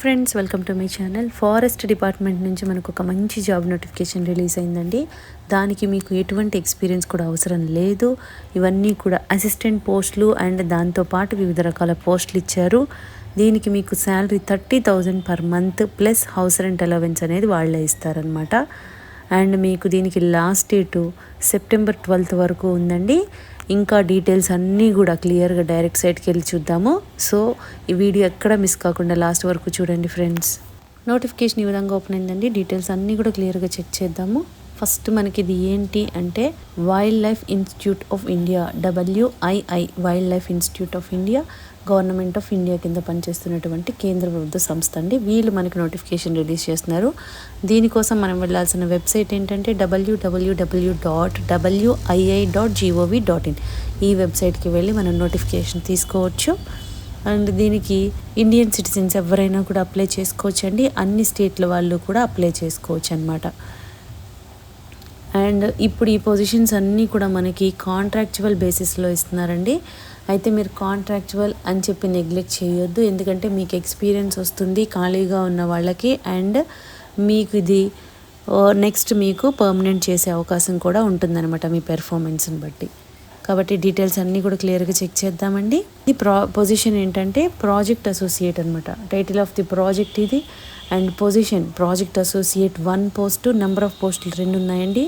Friends welcome to my channel. Forest department నుంచి మనకు ఒక మంచి జాబ్ నోటిఫికేషన్ రిలీజ్ అయిందండి. దానికి మీకు ఎటువంటి ఎక్స్పీరియన్స్ కూడా అవసరం లేదు. ఇవన్నీ కూడా అసిస్టెంట్ పోస్టులు అండ్ దాంతోపాటు వివిధ రకాల పోస్టులు ఇచ్చారు. దీనికి మీకు salary thirty thousand per month plus house rent allowance అనేది వాళ్ళే ఇస్తారనమాట అండ్ మీకు దీనికి లాస్ట్ డేటు సెప్టెంబర్ ట్వెల్త్ వరకు ఉందండి. ఇంకా డీటెయిల్స్ అన్నీ కూడా క్లియర్గా డైరెక్ట్ సైట్కి వెళ్ళి చూద్దాము. సో ఈ వీడియో ఎక్కడ మిస్ కాకుండా లాస్ట్ వరకు చూడండి ఫ్రెండ్స్. నోటిఫికేషన్ ఈ విధంగా ఓపెన్ అయిందండి. డీటెయిల్స్ అన్నీ కూడా క్లియర్గా చెక్ చేద్దాము. ఫస్ట్ మనకి ఇది ఏంటి అంటే wildlife institute of India WII wildlife institute of India government of India కింద పనిచేస్తున్నటువంటి కేంద్ర ప్రభుత్వ సంస్థ అండి. వీళ్ళు మనకి నోటిఫికేషన్ రిలీజ్ చేస్తున్నారు. దీనికోసం మనం వెళ్ళాల్సిన వెబ్సైట్ ఏంటంటే WWW dot WII dot GOV dot in ఈ వెబ్సైట్కి వెళ్ళి మనం నోటిఫికేషన్ తీసుకోవచ్చు. అండ్ దీనికి ఇండియన్ సిటిజన్స్ ఎవరైనా కూడా అప్లై చేసుకోవచ్చు అండి అన్ని స్టేట్ల వాళ్ళు కూడా అప్లై చేసుకోవచ్చు అనమాట అండ్ ఇప్పుడు ఈ పొజిషన్స్ అన్నీ కూడా మనకి కాంట్రాక్చువల్ బేసిస్లో ఇస్తున్నారండి. అయితే మీరు కాంట్రాక్చువల్ అని చెప్పి నెగ్లెక్ట్ చేయొద్దు. ఎందుకంటే మీకు ఎక్స్పీరియన్స్ వస్తుంది ఖాళీగా ఉన్న వాళ్ళకి అండ్ మీకు ఇది నెక్స్ట్ మీకు పర్మనెంట్ చేసే అవకాశం కూడా ఉంటుందన్నమాట మీ పెర్ఫార్మెన్స్ని బట్టి. కాబట్టి డీటెయిల్స్ అన్నీ కూడా క్లియర్గా చెక్ చేద్దామండి. ఇది ప్రా పొజిషన్ ఏంటంటే ప్రాజెక్ట్ అసోసియేట్ అనమాట టైటిల్ ఆఫ్ ది ప్రాజెక్ట్ ఇది. And position project associate one post number of పోస్టులు రెండు ఉన్నాయండి.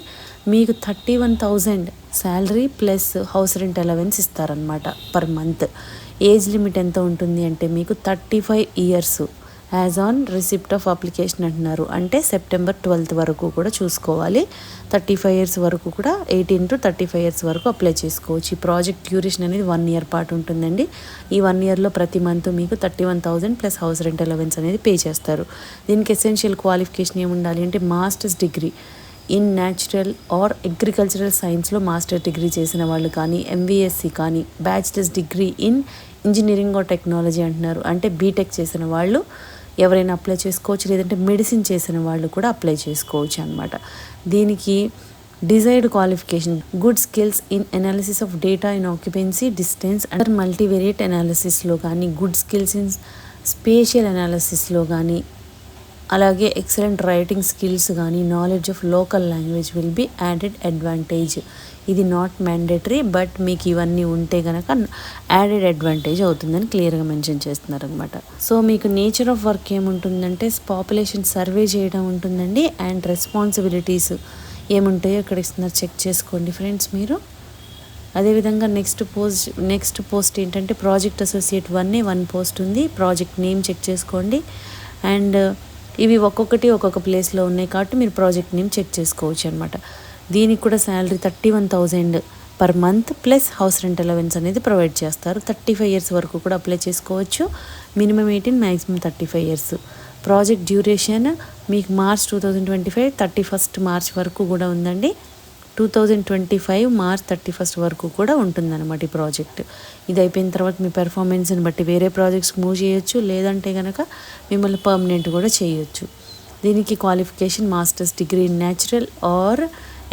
మీకు thirty one thousand salary plus house rent allowance ఇస్తారనమాట పర్ మంత్. ఏజ్ లిమిట్ ఎంత ఉంటుంది అంటే మీకు thirty five years as on receipt of application అంటున్నారు. అంటే సెప్టెంబర్ ట్వెల్త్ వరకు కూడా చూసుకోవాలి. థర్టీ ఫైవ్ ఇయర్స్ వరకు కూడా eighteen to thirty five years వరకు అప్లై చేసుకోవచ్చు. ఈ ప్రాజెక్ట్ డ్యూరేషన్ అనేది వన్ ఇయర్ పాటు ఉంటుందండి. ఈ వన్ ఇయర్లో ప్రతి మంత్ మీకు thirty one thousand plus house rent allowance అనేది పే చేస్తారు. దీనికి ఎసెన్షియల్ క్వాలిఫికేషన్ ఏముండాలి అంటే master's degree in natural or agricultural సైన్స్లో మాస్టర్ డిగ్రీ చేసిన వాళ్ళు కానీ ఎంవీఎస్సీ కానీ bachelor's degree in engineering or technology అంటున్నారు. అంటే బీటెక్ చేసిన వాళ్ళు ఎవరైనా అప్లై చేసుకోవచ్చు లేదంటే మెడిసిన్ చేసిన వాళ్ళు కూడా అప్లై చేసుకోవచ్చు అనమాట దీనికి desired qualification good skills in analysis of data in occupancy distance and multivariate అనాలిసిస్లో కానీ గుడ్ స్కిల్స్ ఇన్ స్పేషియల్ అనాలిసిస్లో కానీ అలాగే ఎక్సలెంట్ రైటింగ్ స్కిల్స్ కానీ knowledge of local language will be added advantage ఇది నాట్ మ్యాండేటరీ బట్ మీకు ఇవన్నీ ఉంటే కనుక యాడెడ్ అడ్వాంటేజ్ అవుతుందని క్లియర్గా మెన్షన్ చేస్తున్నారు అనమాట సో మీకు నేచర్ ఆఫ్ వర్క్ ఏముంటుందంటే పాపులేషన్ సర్వే చేయడం ఉంటుందండి అండ్ రెస్పాన్సిబిలిటీస్ ఏముంటాయో ఇక్కడ ఇస్తున్నారు చెక్ చేసుకోండి ఫ్రెండ్స్ మీరు. అదేవిధంగా నెక్స్ట్ పోస్ట్ నెక్స్ట్ పోస్ట్ ఏంటంటే ప్రాజెక్ట్ అసోసియేట్ వన్నే వన్ పోస్ట్ ఉంది ప్రాజెక్ట్ నేమ్ చెక్ చేసుకోండి అండ్ ఇవి ఒక్కొక్కటి ఒక్కొక్క ప్లేస్లో ఉన్నాయి కాబట్టి మీరు ప్రాజెక్ట్ నేమ్ చెక్ చేసుకోవచ్చు అనమాట దీనికి కూడా salary thirty one thousand per month plus house rent allowance అనేది ప్రొవైడ్ చేస్తారు. థర్టీ ఫైవ్ ఇయర్స్ వరకు కూడా అప్లై చేసుకోవచ్చు. Minimum eighteen maximum thirty five years project duration మీకు March two thousand twenty five thirty first March వరకు కూడా ఉందండి. Two thousand twenty five March thirty first వరకు కూడా ఉంటుందన్నమాట ఈ ప్రాజెక్ట్. ఇది అయిపోయిన తర్వాత మీ పెర్ఫార్మెన్స్ని బట్టి వేరే ప్రాజెక్ట్స్కి మూవ్ చేయొచ్చు లేదంటే కనుక మిమ్మల్ని పర్మనెంట్ కూడా చేయొచ్చు. దీనికి qualification master's degree in natural or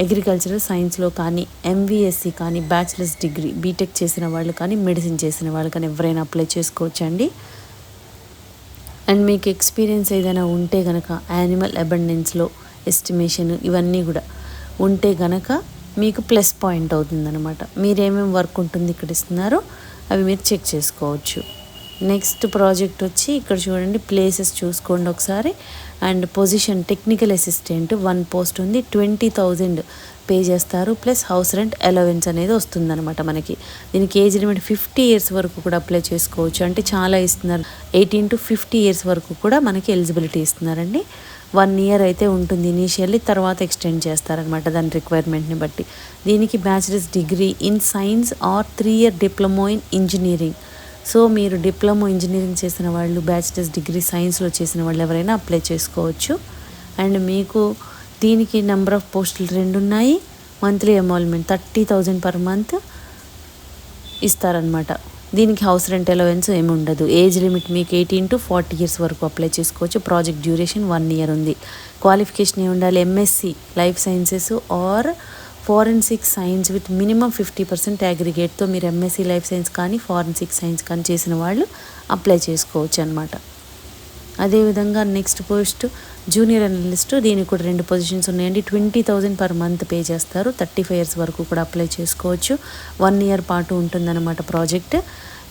agricultural సైన్స్లో కానీ ఎంవీఎస్సీ కానీ బ్యాచిలర్స్ డిగ్రీ బీటెక్ చేసిన వాళ్ళు కానీ మెడిసిన్ చేసిన వాళ్ళు కానీ ఎవరైనా అప్లై చేసుకోవచ్చండి. అండ్ మీకు ఎక్స్పీరియన్స్ ఏదైనా ఉంటే కనుక యానిమల్ అబండెన్స్లో ఎస్టిమేషన్ ఇవన్నీ కూడా ఉంటే గనక మీకు ప్లస్ పాయింట్ అవుతుందనమాట మీరేమేమి వర్క్ ఉంటుంది ఇక్కడ ఇస్తున్నారో అవి మీరు చెక్ చేసుకోవచ్చు. నెక్స్ట్ ప్రాజెక్ట్ వచ్చి ఇక్కడ చూడండి ప్లేసెస్ చూసుకోండి ఒకసారి. And position technical assistant one post ఉంది ట్వంటీ థౌజండ్ పే చేస్తారు. ప్లస్ హౌస్ రెంట్ అలవెన్స్ అనేది వస్తుందన్నమాట మనకి. దీనికి ఏజ్ లిమిట్ ఫిఫ్టీ ఇయర్స్ వరకు కూడా అప్లై చేసుకోవచ్చు. అంటే చాలా ఇస్తున్నారు. ఎయిటీన్ టు ఫిఫ్టీ ఇయర్స్ వరకు కూడా మనకి ఎలిజిబిలిటీ ఇస్తున్నారండి. వన్ ఇయర్ అయితే ఉంటుంది. ఇనీషియల్లీ తర్వాత ఎక్స్టెండ్ చేస్తారనమాట దాని రిక్వైర్మెంట్ని బట్టి. దీనికి bachelor's degree in science or three year diploma in engineering. So మీరు డిప్లొమో ఇంజనీరింగ్ చేసిన వాళ్ళు బ్యాచిలర్స్ డిగ్రీ సైన్స్లో చేసిన వాళ్ళు ఎవరైనా అప్లై చేసుకోవచ్చు. అండ్ మీకు దీనికి నెంబర్ ఆఫ్ పోస్టులు రెండు ఉన్నాయి. Monthly emolument thirty thousand per month ఇస్తారనమాట. దీనికి హౌస్ రెంట్ అలవెన్స్ ఏమి ఉండదు. ఏజ్ లిమిట్ మీకు ఎయిటీన్ టు ఫార్టీ ఇయర్స్ వరకు అప్లై చేసుకోవచ్చు. ప్రాజెక్ట్ డ్యూరేషన్ వన్ ఇయర్ ఉంది. క్వాలిఫికేషన్ ఏమి ఉండాలి? MSc life sciences or forensic science with minimum fifty percent అగ్రిగేట్తో మీరు ఎంఎస్సి లైఫ్ సైన్స్ కానీ ఫారెన్సిక్ సైన్స్ కానీ చేసిన వాళ్ళు అప్లై చేసుకోవచ్చు అనమాట అదేవిధంగా నెక్స్ట్ పోస్ట్ జూనియర్ అనలిస్ట్ దీనికి కూడా రెండు పొజిషన్స్ ఉన్నాయండి. Twenty thousand per month pay చేస్తారు. థర్టీ ఫైవ్ ఇయర్స్ వరకు కూడా అప్లై చేసుకోవచ్చు. వన్ ఇయర్ పాటు ఉంటుందన్నమాట ప్రాజెక్ట్.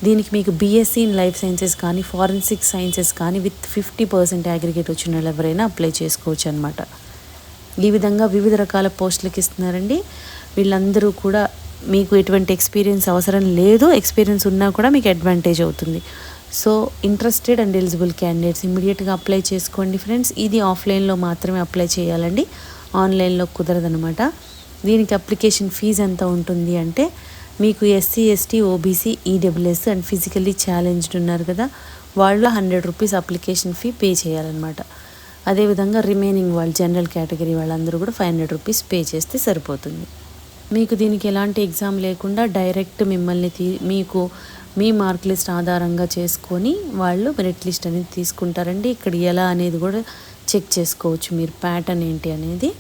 దీనికి మీకు బీఎస్సీ ఇన్ లైఫ్ సైన్సెస్ కానీ ఫారెన్సిక్ సైన్సెస్ కానీ విత్ ఫిఫ్టీ పర్సెంట్ అగ్రిగేట్ వచ్చిన వాళ్ళు ఎవరైనా అప్లై చేసుకోవచ్చు అనమాట ఈ విధంగా వివిధ రకాల పోస్టులకు ఇస్తున్నారండి. వీళ్ళందరూ కూడా మీకు ఎటువంటి ఎక్స్పీరియన్స్ అవసరం లేదు. ఎక్స్పీరియన్స్ ఉన్నా కూడా మీకు అడ్వాంటేజ్ అవుతుంది. So interested and eligible candidates ఇమీడియట్గా అప్లై చేసుకోండి ఫ్రెండ్స్ ఇది ఆఫ్లైన్లో మాత్రమే అప్లై చేయాలండి. ఆన్లైన్లో కుదరదనమాట దీనికి అప్లికేషన్ ఫీజు ఎంత ఉంటుంది అంటే మీకు SC ST OBC EWS and physically challenged ఉన్నారు కదా వాళ్ళు hundred rupees application fee pay చేయాలన్నమాట. అదేవిధంగా రిమైనింగ్ వాళ్ళు జనరల్ కేటగిరీ వాళ్ళందరూ కూడా ఫైవ్ హండ్రెడ్ రూపీస్ పే చేస్తే సరిపోతుంది. మీకు దీనికి ఎలాంటి ఎగ్జామ్ లేకుండా డైరెక్ట్ మిమ్మల్ని తీ మీకు మీ మార్క్ లిస్ట్ ఆధారంగా చేసుకొని వాళ్ళు మెరిట్ లిస్ట్ అనేది తీసుకుంటారండి. ఇక్కడ ఎలా అనేది కూడా చెక్ చేసుకోవచ్చు మీరు. ప్యాటర్న్ ఏంటి అనేది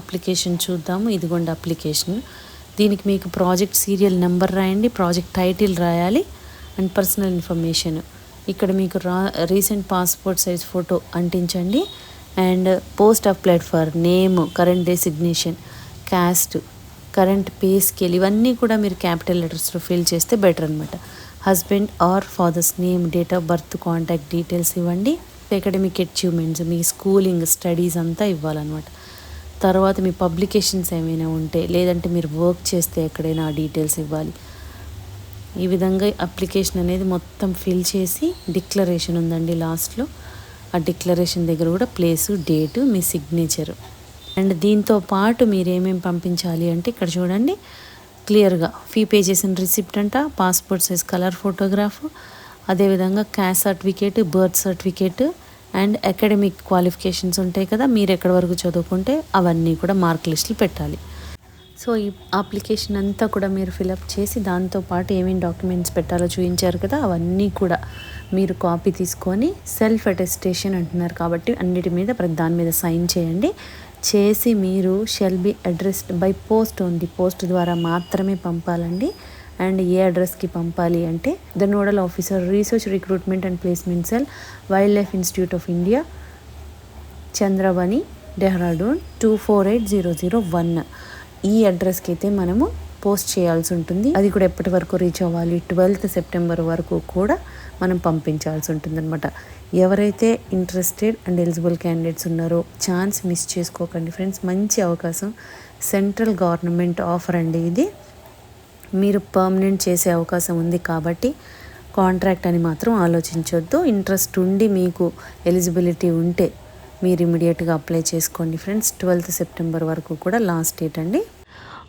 అప్లికేషన్ చూద్దాము. ఇదిగోండి అప్లికేషన్. దీనికి మీకు ప్రాజెక్ట్ సీరియల్ నెంబర్ రాయండి. ప్రాజెక్ట్ టైటిల్ రాయాలి. And personal information. ఇక్కడ మీకు రా recent passport size photo అంటించండి. And post applied for name current designation caste current pay scale ఇవన్నీ కూడా మీరు క్యాపిటల్ లెటర్స్లో ఫిల్ చేస్తే బెటర్ అనమాట husband or father's name date of birth contact details ఇవ్వండి. అకాడమిక్ అచీవ్మెంట్స్ మీ స్కూలింగ్ స్టడీస్ అంతా ఇవ్వాలన్నమాట. తర్వాత మీ పబ్లికేషన్స్ ఏమైనా ఉంటే లేదంటే మీరు వర్క్ చేస్తే ఎక్కడైనా ఆ డీటెయిల్స్ ఇవ్వాలి. ఈ విధంగా అప్లికేషన్ అనేది మొత్తం ఫిల్ చేసి డిక్లరేషన్ ఉందండి లాస్ట్లో ఆ డిక్లరేషన్ దగ్గర కూడా ప్లేసు డేటు మీ సిగ్నేచరు అండ్ దీంతో పాటు మీరు ఏమేమి పంపించాలి అంటే ఇక్కడ చూడండి క్లియర్గా ఫీ పే చేసిన రిసిప్ట్ అంట పాస్పోర్ట్ సైజ్ కలర్ ఫోటోగ్రాఫ్ అదేవిధంగా caste certificate birth certificate and academic qualifications ఉంటాయి కదా మీరు ఎక్కడి వరకు చదువుకుంటే అవన్నీ కూడా మార్క్ లిస్టులు పెట్టాలి. సో ఈ అప్లికేషన్ అంతా కూడా మీరు ఫిలప్ చేసి దాంతోపాటు ఏమేమి డాక్యుమెంట్స్ పెట్టాలో చూపించారు కదా అవన్నీ కూడా మీరు కాపీ తీసుకొని సెల్ఫ్ అటెస్టేషన్ అంటున్నారు కాబట్టి అన్నిటి మీద ప్రతి దాని మీద సైన్ చేయండి. చేసి మీరు shall be addressed by post ఉంది. పోస్ట్ ద్వారా మాత్రమే పంపాలండి. అండ్ ఏ అడ్రస్కి పంపాలి అంటే the nodal officer research recruitment and placement cell wildlife institute of India Chandrabani Dehradun two four eight zero zero one. ఈ అడ్రస్కి అయితే మనము పోస్ట్ చేయాల్సి ఉంటుంది. అది కూడా ఎప్పటి వరకు రీచ్ అవ్వాలి? ట్వెల్త్ సెప్టెంబర్ వరకు కూడా మనం పంపించాల్సి ఉంటుంది అనమాట ఎవరైతే ఇంట్రెస్టెడ్ అండ్ ఎలిజిబుల్ క్యాండిడేట్స్ ఉన్నారో ఛాన్స్ మిస్ చేసుకోకండి ఫ్రెండ్స్ మంచి అవకాశం. సెంట్రల్ గవర్నమెంట్ ఆఫర్ అండి ఇది. మీరు పర్మనెంట్ చేసే అవకాశం ఉంది కాబట్టి కాంట్రాక్ట్ అని మాత్రం ఆలోచించొద్దు. ఇంట్రెస్ట్ ఉండి మీకు ఎలిజిబిలిటీ ఉంటే మీరు ఇమీడియట్గా అప్లై చేసుకోండి ఫ్రెండ్స్ ట్వెల్త్ సెప్టెంబర్ వరకు కూడా లాస్ట్ డేట్ అండి.